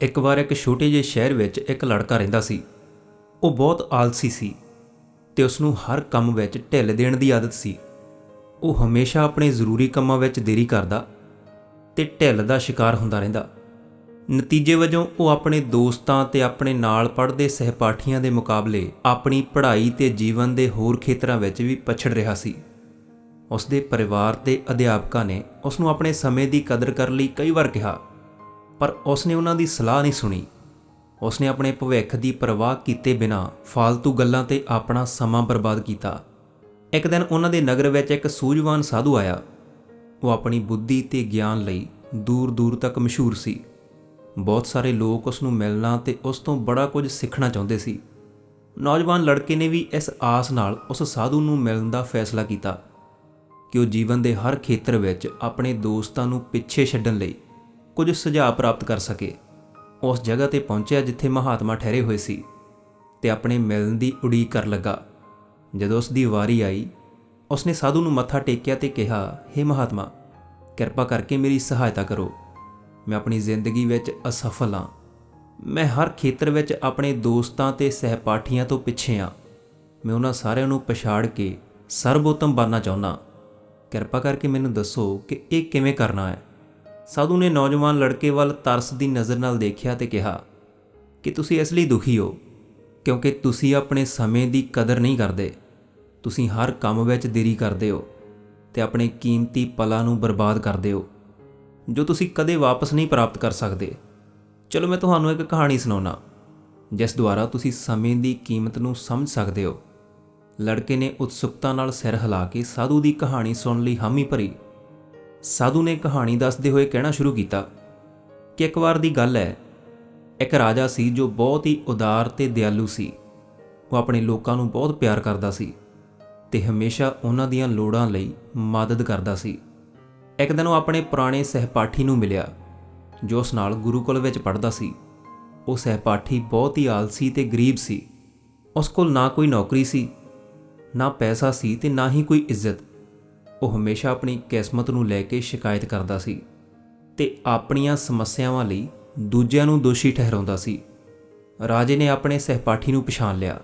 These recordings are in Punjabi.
ਇੱਕ ਵਾਰ ਇੱਕ ਛੋਟੇ ਜਿਹੇ ਸ਼ਹਿਰ ਵਿੱਚ ਇੱਕ ਲੜਕਾ ਰਹਿੰਦਾ ਸੀ। ਉਹ ਬਹੁਤ ਆਲਸੀ ਸੀ ਤੇ ਉਸ ਨੂੰ ਹਰ ਕੰਮ ਵਿੱਚ ਢਿੱਲ ਦੇਣ ਦੀ ਆਦਤ ਸੀ। ਉਹ ਹਮੇਸ਼ਾ ਆਪਣੇ ਜ਼ਰੂਰੀ ਕੰਮਾਂ ਵਿੱਚ ਦੇਰੀ ਕਰਦਾ ਤੇ ਢਿੱਲ ਦਾ ਸ਼ਿਕਾਰ ਹੁੰਦਾ ਰਹਿੰਦਾ। ਨਤੀਜੇ ਵਜੋਂ ਉਹ ਆਪਣੇ ਦੋਸਤਾਂ ਤੇ ਆਪਣੇ ਨਾਲ ਪੜ੍ਹਦੇ ਸਹਿਪਾਠੀਆਂ ਦੇ ਮੁਕਾਬਲੇ ਆਪਣੀ ਪੜ੍ਹਾਈ ਤੇ ਜੀਵਨ ਦੇ ਹੋਰ ਖੇਤਰਾਂ ਵਿੱਚ ਵੀ ਪਛੜ ਰਿਹਾ ਸੀ। ਉਸ ਦੇ ਪਰਿਵਾਰ ਤੇ ਅਧਿਆਪਕਾਂ ਨੇ ਉਸ ਨੂੰ ਆਪਣੇ ਸਮੇਂ ਦੀ ਕਦਰ ਕਰਨ ਲਈ ਕਈ ਵਾਰ ਕਿਹਾ। ਪਰ ਉਸ ਨੇ ਉਹਨਾਂ ਦੀ ਸਲਾਹ ਨਹੀਂ ਸੁਣੀ। ਉਸਨੇ ਆਪਣੇ ਭਵਿੱਖ ਦੀ ਪਰਵਾਹ ਕੀਤੇ ਬਿਨਾਂ ਫालतू ਗੱਲਾਂ ਤੇ ਆਪਣਾ ਸਮਾਂ ਬਰਬਾਦ ਕੀਤਾ। ਇੱਕ ਦਿਨ ਉਹਨਾਂ ਦੇ ਨਗਰ ਵਿੱਚ ਇੱਕ ਸੂਝਵਾਨ ਸਾਧੂ ਆਇਆ। ਉਹ ਆਪਣੀ ਬੁੱਧੀ ਤੇ ਗਿਆਨ ਲਈ ਦੂਰ ਦੂਰ ਤੱਕ ਮਸ਼ਹੂਰ ਸੀ। ਬਹੁਤ ਸਾਰੇ ਲੋਕ ਉਸ ਨੂੰ ਮਿਲਣਾ ਤੇ ਉਸ ਤੋਂ ਬੜਾ ਕੁਝ ਸਿੱਖਣਾ ਚਾਹੁੰਦੇ ਸੀ। ਨੌਜਵਾਨ ਲੜਕੇ ਨੇ ਵੀ ਇਸ ਆਸ ਨਾਲ ਉਸ ਸਾਧੂ ਨੂੰ ਮਿਲਣ ਦਾ ਫੈਸਲਾ ਕੀਤਾ ਕਿ ਉਹ ਜੀਵਨ ਦੇ ਹਰ ਖੇਤਰ ਵਿੱਚ ਆਪਣੇ ਦੋਸਤਾਂ ਨੂੰ ਪਿੱਛੇ ਛੱਡਣ ਲਈ ਕੁਝ ਸੁਝਾਅ ਪ੍ਰਾਪਤ ਕਰ ਸਕੇ। ਉਸ ਜਗ੍ਹਾ ਤੇ ਪਹੁੰਚਿਆ ਜਿੱਥੇ ਮਹਾਤਮਾ ਠਹਿਰੇ ਹੋਏ ਸੀ ਤੇ ਆਪਣੇ ਮਿਲਣ ਦੀ ਉਡੀਕ ਕਰ ਲੱਗਾ। ਜਦੋਂ ਉਸ ਦੀ ਵਾਰੀ ਆਈ ਉਸਨੇ ਸਾਧੂ ਨੂੰ ਮੱਥਾ ਟੇਕਿਆ ਤੇ ਕਿਹਾ हे ਮਹਾਤਮਾ, ਕਿਰਪਾ ਕਰਕੇ ਮੇਰੀ ਸਹਾਇਤਾ ਕਰੋ। ਮੈਂ ਆਪਣੀ ਜ਼ਿੰਦਗੀ ਵਿੱਚ ਅਸਫਲ ਹਾਂ। ਮੈਂ ਹਰ ਖੇਤਰ ਵਿੱਚ ਆਪਣੇ ਦੋਸਤਾਂ ਤੇ ਸਹਿਪਾਠੀਆਂ ਤੋਂ ਪਿੱਛੇ ਹਾਂ। ਮੈਂ ਉਹਨਾਂ ਸਾਰਿਆਂ ਨੂੰ ਪਛਾੜ ਕੇ ਸਰਬੋਤਮ ਬਣਨਾ ਚਾਹੁੰਦਾ ਕਿਰਪਾ ਕਰਕੇ ਮੈਨੂੰ ਦੱਸੋ ਕਿ ਇਹ ਕਿਵੇਂ ਕਰਨਾ ਹੈ? ਸਾਧੂ ਨੇ ਨੌਜਵਾਨ ਲੜਕੇ ਵੱਲ ਤਰਸ ਦੀ ਨਜ਼ਰ ਨਾਲ ਦੇਖਿਆ ਤੇ ਕਿਹਾ, ਕਿ ਤੁਸੀਂ ਇਸ ਲਈ ਦੁਖੀ ਹੋ, ਕਿਉਂਕਿ ਤੁਸੀਂ ਆਪਣੇ ਸਮੇਂ ਦੀ ਕਦਰ ਨਹੀਂ ਕਰਦੇ। ਤੁਸੀਂ ਹਰ ਕੰਮ ਵਿੱਚ ਦੇਰੀ ਕਰਦੇ ਹੋ ਤੇ ਆਪਣੇ ਕੀਮਤੀ ਪਲਾਂ ਨੂੰ ਬਰਬਾਦ ਕਰਦੇ ਹੋ, ਜੋ ਤੁਸੀਂ ਕਦੇ ਵਾਪਸ ਨਹੀਂ ਪ੍ਰਾਪਤ ਕਰ ਸਕਦੇ। ਚਲੋ, ਮੈਂ ਤੁਹਾਨੂੰ ਇੱਕ ਕਹਾਣੀ ਸੁਣਾਉਣਾ ਜਿਸ ਦੁਆਰਾ ਤੁਸੀਂ ਸਮੇਂ ਦੀ ਕੀਮਤ ਨੂੰ ਸਮਝ ਸਕਦੇ ਹੋ। ਲੜਕੇ ਨੇ ਉਤਸੁਕਤਾ ਨਾਲ ਸਿਰ ਹਿਲਾ ਕੇ ਸਾਧੂ ਦੀ ਕਹਾਣੀ ਸੁਣਨ ਲਈ ਹਾਮੀ ਭਰੀ। ਸਾਧੂ ਨੇ ਕਹਾਣੀ ਦੱਸਦੇ ਹੋਏ ਕਹਿਣਾ ਸ਼ੁਰੂ ਕੀਤਾ ਕਿ ਇੱਕ ਵਾਰ ਦੀ ਗੱਲ ਹੈ, ਇੱਕ ਰਾਜਾ ਸੀ ਜੋ ਬਹੁਤ ਹੀ ਉਦਾਰ ਤੇ ਦਿਆਲੂ ਸੀ। ਉਹ ਆਪਣੇ ਲੋਕਾਂ ਨੂੰ ਬਹੁਤ ਪਿਆਰ ਕਰਦਾ ਸੀ ਤੇ ਹਮੇਸ਼ਾ ਉਹਨਾਂ ਦੀਆਂ ਲੋੜਾਂ ਲਈ ਮਦਦ ਕਰਦਾ ਸੀ। ਇੱਕ ਦਿਨ ਉਹ ਆਪਣੇ ਪੁਰਾਣੇ ਸਹਿਪਾਠੀ ਨੂੰ ਮਿਲਿਆ, ਜੋ ਉਸ ਨਾਲ ਗੁਰੂਕੁਲ ਵਿੱਚ ਪੜ੍ਹਦਾ ਸੀ। ਉਹ ਸਹਿਪਾਠੀ ਬਹੁਤ ਹੀ ਆਲਸੀ ਤੇ ਗਰੀਬ ਸੀ। ਉਸ ਕੋਲ ਨਾ ਕੋਈ ਨੌਕਰੀ ਸੀ, ਨਾ ਪੈਸਾ ਸੀ ਤੇ ਨਾ ਹੀ ਕੋਈ ਇੱਜ਼ਤ। ਉਹ ਹਮੇਸ਼ਾ ਆਪਣੀ ਕਿਸਮਤ ਨੂੰ ਲੈ ਕੇ ਸ਼ਿਕਾਇਤ ਕਰਦਾ ਸੀ ਤੇ ਆਪਣੀਆਂ ਸਮੱਸਿਆਵਾਂ ਲਈ ਦੂਜਿਆਂ ਨੂੰ ਦੋਸ਼ੀ ਠਹਿਰਾਉਂਦਾ ਸੀ। ਰਾਜੇ ਨੇ ਆਪਣੇ ਸਹਿਪਾਠੀ ਨੂੰ ਪਛਾਣ ਲਿਆ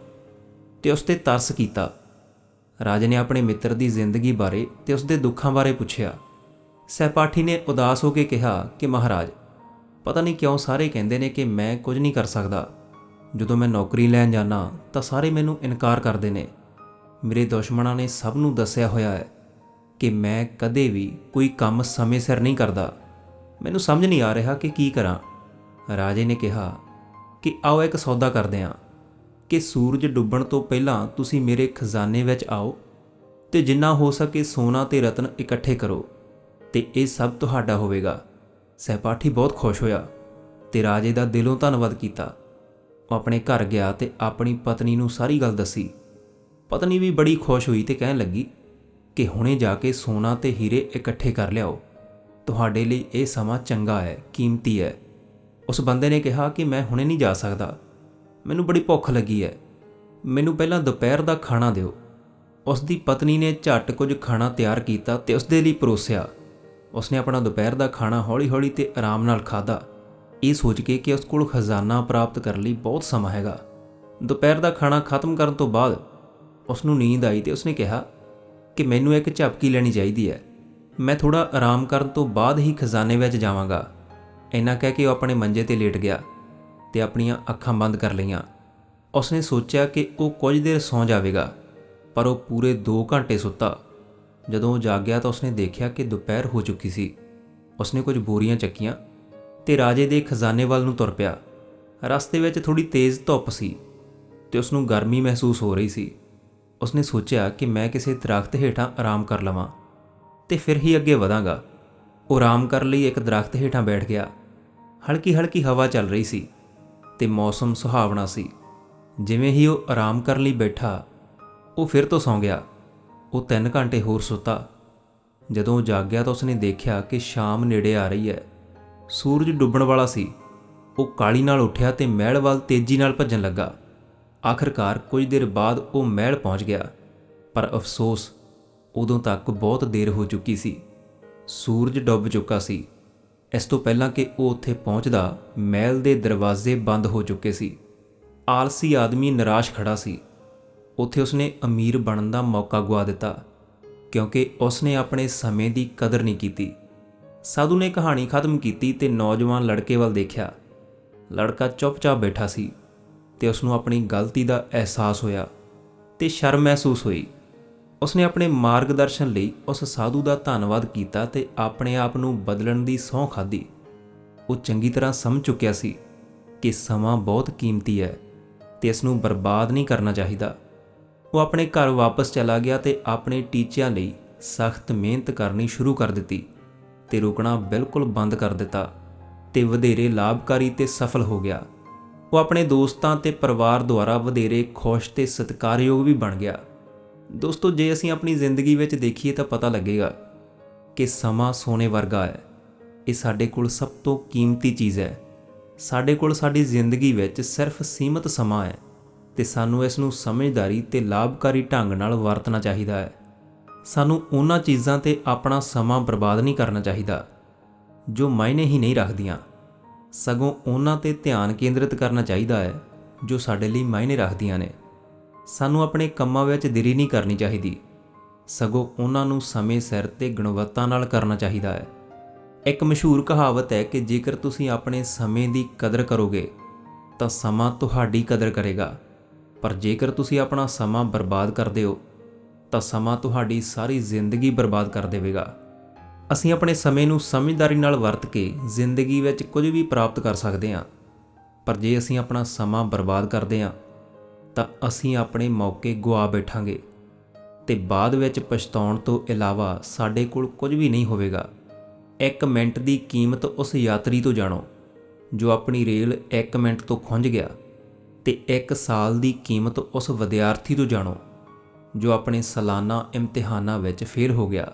ਤੇ ਉਸ ਤੇ ਤਰਸ ਕੀਤਾ। ਰਾਜੇ ਨੇ ਆਪਣੇ ਮਿੱਤਰ ਦੀ ਜ਼ਿੰਦਗੀ ਬਾਰੇ ਤੇ ਉਸ ਦੇ ਦੁੱਖਾਂ ਬਾਰੇ ਪੁੱਛਿਆ। ਸਹਿਪਾਠੀ ਨੇ ਉਦਾਸ ਹੋ ਕੇ ਕਿਹਾ ਕਿ ਮਹਾਰਾਜ, ਪਤਾ ਨਹੀਂ ਕਿਉਂ ਸਾਰੇ ਕਹਿੰਦੇ ਨੇ ਕਿ ਮੈਂ ਕੁਝ ਨਹੀਂ ਕਰ ਸਕਦਾ। ਜਦੋਂ ਮੈਂ ਨੌਕਰੀ ਲੈਣ ਜਾਣਾ ਤਾਂ ਸਾਰੇ ਮੈਨੂੰ ਇਨਕਾਰ ਕਰਦੇ ਨੇ। ਮੇਰੇ ਦੁਸ਼ਮਣਾਂ ਨੇ ਸਭ ਨੂੰ ਦੱਸਿਆ ਹੋਇਆ ਹੈ ਕਿ ਮੈਂ ਕਦੇ ਵੀ ਕੋਈ ਕੰਮ ਸਮੇਂ ਸਿਰ ਨਹੀਂ ਕਰਦਾ। ਮੈਨੂੰ ਸਮਝ ਨਹੀਂ ਆ ਰਿਹਾ ਕਿ ਕੀ ਕਰਾਂ। ਰਾਜੇ ਨੇ ਕਿਹਾ ਕਿ ਆਓ ਇੱਕ ਸੌਦਾ ਕਰਦੇ ਹਾਂ ਕਿ ਸੂਰਜ ਡੁੱਬਣ ਤੋਂ ਪਹਿਲਾਂ ਤੁਸੀਂ ਮੇਰੇ ਖਜ਼ਾਨੇ ਵਿੱਚ ਆਓ ਤੇ ਜਿੰਨਾ ਹੋ ਸਕੇ ਸੋਨਾ ਤੇ ਰਤਨ ਇਕੱਠੇ ਕਰੋ ਤੇ ਇਹ ਸਭ ਤੁਹਾਡਾ ਹੋਵੇਗਾ। ਸਹਿਪਾਠੀ ਬਹੁਤ ਖੁਸ਼ ਹੋਇਆ ਤੇ ਰਾਜੇ ਦਾ ਦਿਲੋਂ ਧੰਨਵਾਦ ਕੀਤਾ। ਉਹ ਆਪਣੇ ਘਰ ਗਿਆ ਤੇ ਆਪਣੀ ਪਤਨੀ ਨੂੰ ਸਾਰੀ ਗੱਲ ਦੱਸੀ। ਪਤਨੀ ਵੀ ਬੜੀ ਖੁਸ਼ ਹੋਈ ਤੇ ਕਹਿਣ ਲੱਗੀ ਕਿ ਹੁਣੇ ਜਾ ਕੇ ਸੋਨਾ ਤੇ ਹੀਰੇ ਇਕੱਠੇ ਕਰ ਲਿਆਓ। ਤੁਹਾਡੇ ਲਈ ਇਹ ਸਮਾਂ ਚੰਗਾ ਹੈ, ਕੀਮਤੀ ਹੈ। ਉਸ ਬੰਦੇ ਨੇ ਕਿਹਾ ਕਿ ਮੈਂ ਹੁਣੇ ਨਹੀਂ ਜਾ ਸਕਦਾ। ਮੈਨੂੰ ਬੜੀ ਭੁੱਖ ਲੱਗੀ ਹੈ। ਮੈਨੂੰ ਪਹਿਲਾਂ ਦੁਪਹਿਰ ਦਾ ਖਾਣਾ ਦਿਓ। ਉਸ ਦੀ ਪਤਨੀ ਨੇ ਝੱਟ ਕੁਝ ਖਾਣਾ ਤਿਆਰ ਕੀਤਾ ਤੇ ਉਸ ਦੇ ਲਈ ਪਰੋਸਿਆ। ਉਸਨੇ ਆਪਣਾ ਦੁਪਹਿਰ ਦਾ ਖਾਣਾ ਹੌਲੀ-ਹੌਲੀ ਤੇ ਆਰਾਮ ਨਾਲ ਖਾਧਾ। ਇਹ ਸੋਚ ਕੇ ਕਿ ਉਸ ਕੋਲ ਖਜ਼ਾਨਾ ਪ੍ਰਾਪਤ ਕਰਨ ਲਈ ਬਹੁਤ ਸਮਾਂ ਹੈਗਾ। ਦੁਪਹਿਰ ਦਾ ਖਾਣਾ ਖਤਮ ਕਰਨ ਤੋਂ ਬਾਅਦ ਉਸ ਨੂੰ ਨੀਂਦ ਆਈ ਤੇ ਉਸਨੇ ਕਿਹਾ ਕਿ ਮੈਨੂੰ ਇੱਕ ਝਪਕੀ ਲੈਣੀ ਚਾਹੀਦੀ ਹੈ। ਮੈਂ ਥੋੜਾ ਆਰਾਮ ਕਰਨ ਤੋਂ ਬਾਅਦ ਹੀ ਖਜ਼ਾਨੇ ਵਿੱਚ ਜਾਵਾਂਗਾ। ਇੰਨਾ ਕਹਿ ਕੇ ਉਹ ਆਪਣੇ ਮੰਜੇ ਤੇ ਲੇਟ ਗਿਆ ਤੇ ਆਪਣੀਆਂ ਅੱਖਾਂ ਬੰਦ ਕਰ ਲਈਆਂ। ਉਸਨੇ ਸੋਚਿਆ ਕਿ ਉਹ ਕੁਝ ਦੇਰ ਸੌਂ ਜਾਵੇਗਾ, ਪਰ ਉਹ ਪੂਰੇ 2 ਘੰਟੇ ਸੁੱਤਾ। ਜਦੋਂ ਉਹ ਜਾਗਿਆ ਤਾਂ ਉਸਨੇ ਦੇਖਿਆ ਕਿ ਦੁਪਹਿਰ ਹੋ ਚੁੱਕੀ ਸੀ। ਉਸਨੇ ਕੁਝ ਬੋਰੀਆਂ ਚੱਕੀਆਂ ਤੇ ਰਾਜੇ ਦੇ ਖਜ਼ਾਨੇ ਵੱਲ ਨੂੰ ਤੁਰ ਪਿਆ। ਰਸਤੇ ਵਿੱਚ ਥੋੜੀ ਤੇਜ਼ ਧੁੱਪ ਸੀ ਤੇ ਉਸ ਨੂੰ ਗਰਮੀ ਮਹਿਸੂਸ ਹੋ ਰਹੀ ਸੀ। ਉਸਨੇ ਸੋਚਿਆ ਕਿ ਮੈਂ ਕਿਸੇ ਦਰਖਤ ਹੇਠਾਂ ਆਰਾਮ ਕਰ ਲਵਾਂ ਤੇ ਫਿਰ ਹੀ ਅੱਗੇ ਵਧਾਂਗਾ। ਉਹ ਆਰਾਮ ਕਰਨ ਲਈ, ਇੱਕ ਦਰਖਤ ਹੇਠਾਂ ਬੈਠ ਗਿਆ। ਹਲਕੀ ਹਲਕੀ ਹਵਾ ਚੱਲ ਰਹੀ ਸੀ ਤੇ ਮੌਸਮ ਸੁਹਾਵਣਾ ਸੀ। ਜਿਵੇਂ ਹੀ ਉਹ ਆਰਾਮ ਕਰਨ ਲਈ ਬੈਠਾ, ਉਹ ਫਿਰ ਤੋਂ ਸੌਂ ਗਿਆ। ਉਹ 3 ਘੰਟੇ ਹੋਰ ਸੁੱਤਾ। ਜਦੋਂ ਉਹ ਜਾਗਿਆ ਤਾਂ ਉਸਨੇ ਦੇਖਿਆ ਕਿ ਸ਼ਾਮ ਨੇੜੇ ਆ ਰਹੀ ਹੈ। ਸੂਰਜ ਡੁੱਬਣ ਵਾਲਾ ਸੀ। ਉਹ ਕਾਲੀ ਨਾਲ ਉੱਠਿਆ ਤੇ ਮਹਿਲ ਵੱਲ ਤੇਜ਼ੀ ਨਾਲ ਭੱਜਣ ਲੱਗਾ। ਆਖਰਕਾਰ ਕੁਝ ਦੇਰ ਬਾਅਦ ਉਹ ਮਹਿਲ ਪਹੁੰਚ ਗਿਆ। ਪਰ ਅਫਸੋਸ, ਉਦੋਂ ਤੱਕ ਬਹੁਤ ਦੇਰ ਹੋ ਚੁੱਕੀ ਸੀ। ਸੂਰਜ ਡੁੱਬ ਚੁੱਕਾ ਸੀ। ਇਸ ਤੋਂ ਪਹਿਲਾਂ ਕਿ ਉਹ ਉੱਥੇ ਪਹੁੰਚਦਾ, ਮਹਿਲ ਦੇ ਦਰਵਾਜ਼ੇ ਬੰਦ ਹੋ ਚੁੱਕੇ ਸੀ। ਆਲਸੀ ਆਦਮੀ ਨਿਰਾਸ਼ ਖੜਾ ਸੀ। ਉੱਥੇ ਉਸਨੇ ਅਮੀਰ ਬਣਨ ਦਾ ਮੌਕਾ ਗਵਾ ਦਿੱਤਾ, ਕਿਉਂਕਿ ਉਸਨੇ ਆਪਣੇ ਸਮੇਂ ਦੀ ਕਦਰ ਨਹੀਂ ਕੀਤੀ। ਸਾਧੂ ਨੇ ਕਹਾਣੀ ਖਤਮ ਕੀਤੀ ਤੇ ਨੌਜਵਾਨ ਲੜਕੇ ਵੱਲ ਦੇਖਿਆ। ਲੜਕਾ ਚੁੱਪਚਾਪ ਬੈਠਾ ਸੀ। ਤੇ ਉਸ ਨੂੰ ਆਪਣੀ ਗਲਤੀ ਦਾ ਅਹਿਸਾਸ ਹੋਇਆ ਤੇ ਸ਼ਰਮ ਮਹਿਸੂਸ ਹੋਈ। ਉਸਨੇ ਆਪਣੇ ਮਾਰਗਦਰਸ਼ਨ ਲਈ ਉਸ ਸਾਧੂ ਦਾ ਧੰਨਵਾਦ ਕੀਤਾ ਤੇ ਆਪਣੇ ਆਪ ਨੂੰ ਬਦਲਣ ਦੀ ਸਹੁੰ ਖਾਧੀ। ਉਹ ਚੰਗੀ ਤਰ੍ਹਾਂ ਸਮਝ ਚੁੱਕਿਆ ਸੀ ਕਿ ਸਮਾਂ ਬਹੁਤ ਕੀਮਤੀ ਹੈ ਤੇ ਇਸ ਨੂੰ ਬਰਬਾਦ ਨਹੀਂ ਕਰਨਾ ਚਾਹੀਦਾ। ਉਹ ਆਪਣੇ ਘਰ ਵਾਪਸ ਚਲਾ ਗਿਆ ਤੇ ਆਪਣੇ ਟੀਚਿਆਂ ਲਈ ਸਖਤ ਮਿਹਨਤ ਕਰਨੀ ਸ਼ੁਰੂ ਕਰ ਦਿੱਤੀ ਤੇ ਰੁਕਣਾ ਬਿਲਕੁਲ ਬੰਦ ਕਰ ਦਿੱਤਾ ਤੇ ਵਧੇਰੇ ਲਾਭਕਾਰੀ ਤੇ ਸਫਲ ਹੋ ਗਿਆ। ਉਹ ਆਪਣੇ ਦੋਸਤਾਂ ਤੇ ਪਰਿਵਾਰ ਦੁਆਰਾ ਵਧੇਰੇ ਖੁਸ਼ ਤੇ ਸਤਿਕਾਰਯੋਗ ਵੀ ਬਣ ਗਿਆ। ਦੋਸਤੋ, ਜੇ ਅਸੀਂ ਆਪਣੀ ਜ਼ਿੰਦਗੀ ਵਿੱਚ ਦੇਖੀਏ ਤਾਂ ਪਤਾ ਲੱਗੇਗਾ ਕਿ ਸਮਾਂ ਸੋਨੇ ਵਰਗਾ ਹੈ। ਇਹ ਸਾਡੇ ਕੋਲ ਸਭ ਤੋਂ ਕੀਮਤੀ ਚੀਜ਼ ਹੈ। ਸਾਡੇ ਕੋਲ ਸਾਡੀ ਜ਼ਿੰਦਗੀ ਵਿੱਚ ਸਿਰਫ ਸੀਮਤ ਸਮਾਂ ਹੈ ਤੇ ਸਾਨੂੰ ਇਸ ਨੂੰ ਸਮਝਦਾਰੀ ਤੇ ਲਾਭਕਾਰੀ ਢੰਗ ਨਾਲ ਵਰਤਣਾ ਚਾਹੀਦਾ ਹੈ। ਸਾਨੂੰ ਉਹਨਾਂ ਚੀਜ਼ਾਂ ਤੇ ਆਪਣਾ ਸਮਾਂ ਬਰਬਾਦ ਨਹੀਂ ਕਰਨਾ ਚਾਹੀਦਾ ਜੋ ਮਾਇਨੇ ਹੀ ਨਹੀਂ ਰੱਖਦੀਆਂ। ਸਗੋਂ ਉਹਨਾਂ ਤੇ ਧਿਆਨ ਕੇਂਦਰਿਤ ਕਰਨਾ ਚਾਹੀਦਾ ਹੈ, ਜੋ ਸਾਡੇ ਲਈ ਮਾਇਨੇ ਰੱਖਦੀਆਂ ਨੇ। ਸਾਨੂੰ ਆਪਣੇ ਕੰਮਾਂ ਵਿੱਚ ਦੇਰੀ ਨਹੀਂ ਕਰਨੀ ਚਾਹੀਦੀ। ਸਗੋਂ ਉਹਨਾਂ ਨੂੰ ਸਮੇਂ ਸਿਰ ਤੇ ਗੁਣਵੱਤਾ ਨਾਲ ਕਰਨਾ ਚਾਹੀਦਾ ਹੈ। ਇੱਕ ਮਸ਼ਹੂਰ ਕਹਾਵਤ ਹੈ ਕਿ ਜੇਕਰ ਤੁਸੀਂ ਆਪਣੇ ਸਮੇਂ ਦੀ ਕਦਰ ਕਰੋਗੇ, ਤਾਂ ਸਮਾਂ ਤੁਹਾਡੀ ਕਦਰ ਕਰੇਗਾ। ਪਰ ਜੇਕਰ ਤੁਸੀਂ ਆਪਣਾ ਸਮਾਂ ਬਰਬਾਦ ਕਰਦੇ ਹੋ, ਤਾਂ ਸਮਾਂ ਤੁਹਾਡੀ ਸਾਰੀ ਜ਼ਿੰਦਗੀ ਬਰਬਾਦ ਕਰ ਦੇਵੇਗਾ। ਅਸੀਂ ਆਪਣੇ ਸਮੇਂ ਨੂੰ ਸਮਝਦਾਰੀ ਨਾਲ ਵਰਤ ਕੇ ਜ਼ਿੰਦਗੀ ਵਿੱਚ ਕੁਝ ਵੀ ਪ੍ਰਾਪਤ ਕਰ ਸਕਦੇ ਹਾਂ। ਪਰ ਜੇ ਅਸੀਂ ਆਪਣਾ ਸਮਾਂ ਬਰਬਾਦ ਕਰਦੇ ਹਾਂ, ਤਾਂ ਅਸੀਂ ਆਪਣੇ ਮੌਕੇ ਗਵਾ ਬੈਠਾਂਗੇ ਤੇ ਬਾਅਦ ਵਿੱਚ ਪਛਤਾਉਣ ਤੋਂ ਇਲਾਵਾ ਸਾਡੇ ਕੋਲ ਕੁਝ ਵੀ ਨਹੀਂ ਹੋਵੇਗਾ। ਇੱਕ ਮਿੰਟ ਦੀ ਕੀਮਤ ਉਸ ਯਾਤਰੀ ਤੋਂ ਜਾਣੋ, ਜੋ ਆਪਣੀ ਰੇਲ 1 ਮਿੰਟ ਤੋਂ ਖੁੰਝ ਗਿਆ ਤੇ 1 ਸਾਲ ਦੀ ਕੀਮਤ ਉਸ ਵਿਦਿਆਰਥੀ ਤੋਂ ਜਾਣੋ, ਜੋ ਆਪਣੇ ਸਾਲਾਨਾ ਇਮਤਿਹਾਨਾਂ ਵਿੱਚ ਫੇਲ ਹੋ ਗਿਆ।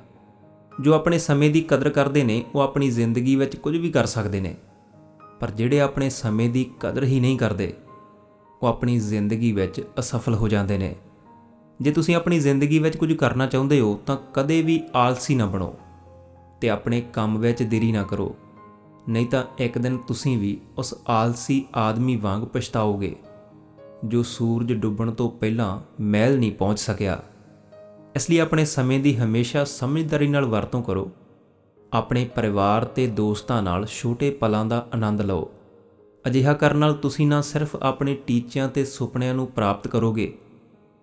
ਜੋ ਆਪਣੇ ਸਮੇਂ ਦੀ ਕਦਰ ਕਰਦੇ ਨੇ, ਉਹ ਆਪਣੀ ਜ਼ਿੰਦਗੀ ਵਿੱਚ ਕੁਝ ਵੀ ਕਰ ਸਕਦੇ ਨੇ। ਪਰ ਜਿਹੜੇ ਆਪਣੇ ਸਮੇਂ ਦੀ ਕਦਰ ਹੀ ਨਹੀਂ ਕਰਦੇ, ਉਹ ਆਪਣੀ ਜ਼ਿੰਦਗੀ ਵਿੱਚ ਅਸਫਲ ਹੋ ਜਾਂਦੇ ਨੇ। ਜੇ ਤੁਸੀਂ ਆਪਣੀ ਜ਼ਿੰਦਗੀ ਵਿੱਚ ਕੁਝ ਕਰਨਾ ਚਾਹੁੰਦੇ ਹੋ, ਤਾਂ ਕਦੇ ਵੀ ਆਲਸੀ ਨਾ ਬਣੋ ਤੇ ਆਪਣੇ ਕੰਮ ਵਿੱਚ ਦੇਰੀ ਨਾ ਕਰੋ। ਨਹੀਂ ਤਾਂ ਇੱਕ ਦਿਨ ਤੁਸੀਂ ਵੀ ਉਸ ਆਲਸੀ ਆਦਮੀ ਵਾਂਗ ਪਛਤਾਓਗੇ, ਜੋ ਸੂਰਜ ਡੁੱਬਣ ਤੋਂ ਪਹਿਲਾਂ ਮਹਿਲ ਨਹੀਂ ਪਹੁੰਚ ਸਕਿਆ। ਇਸ ਲਈ ਆਪਣੇ ਸਮੇਂ ਦੀ ਹਮੇਸ਼ਾ ਸਮਝਦਾਰੀ ਨਾਲ ਵਰਤੋਂ ਕਰੋ। ਆਪਣੇ ਪਰਿਵਾਰ ਤੇ ਦੋਸਤਾਂ ਨਾਲ ਛੋਟੇ ਪਲਾਂ ਦਾ ਆਨੰਦ ਲਓ। ਅਜਿਹਾ ਕਰਨ ਨਾਲ ਤੁਸੀਂ ਨਾ ਸਿਰਫ ਆਪਣੇ ਟੀਚਿਆਂ ਤੇ ਸੁਪਨਿਆਂ ਨੂੰ ਪ੍ਰਾਪਤ ਕਰੋਗੇ,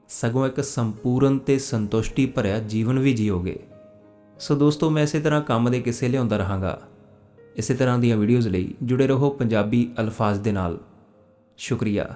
ਸਗੋਂ ਇੱਕ ਸੰਪੂਰਨ ਤੇ ਸੰਤੁਸ਼ਟੀ ਭਰਿਆ ਜੀਵਨ ਵੀ ਜੀਓਗੇ। ਸੋ ਦੋਸਤੋ, ਮੈਂ ਇਸੇ ਤਰ੍ਹਾਂ ਕੰਮ ਦੇ ਕਿੱਸੇ ਲਿਆਉਂਦਾ ਰਹਾਂਗਾ। ਇਸੇ ਤਰ੍ਹਾਂ ਦੀਆਂ ਵੀਡੀਓਜ਼ ਲਈ ਜੁੜੇ ਰਹੋ ਪੰਜਾਬੀ ਅਲਫਾਜ਼ ਦੇ ਨਾਲ। ਸ਼ੁਕਰੀਆ।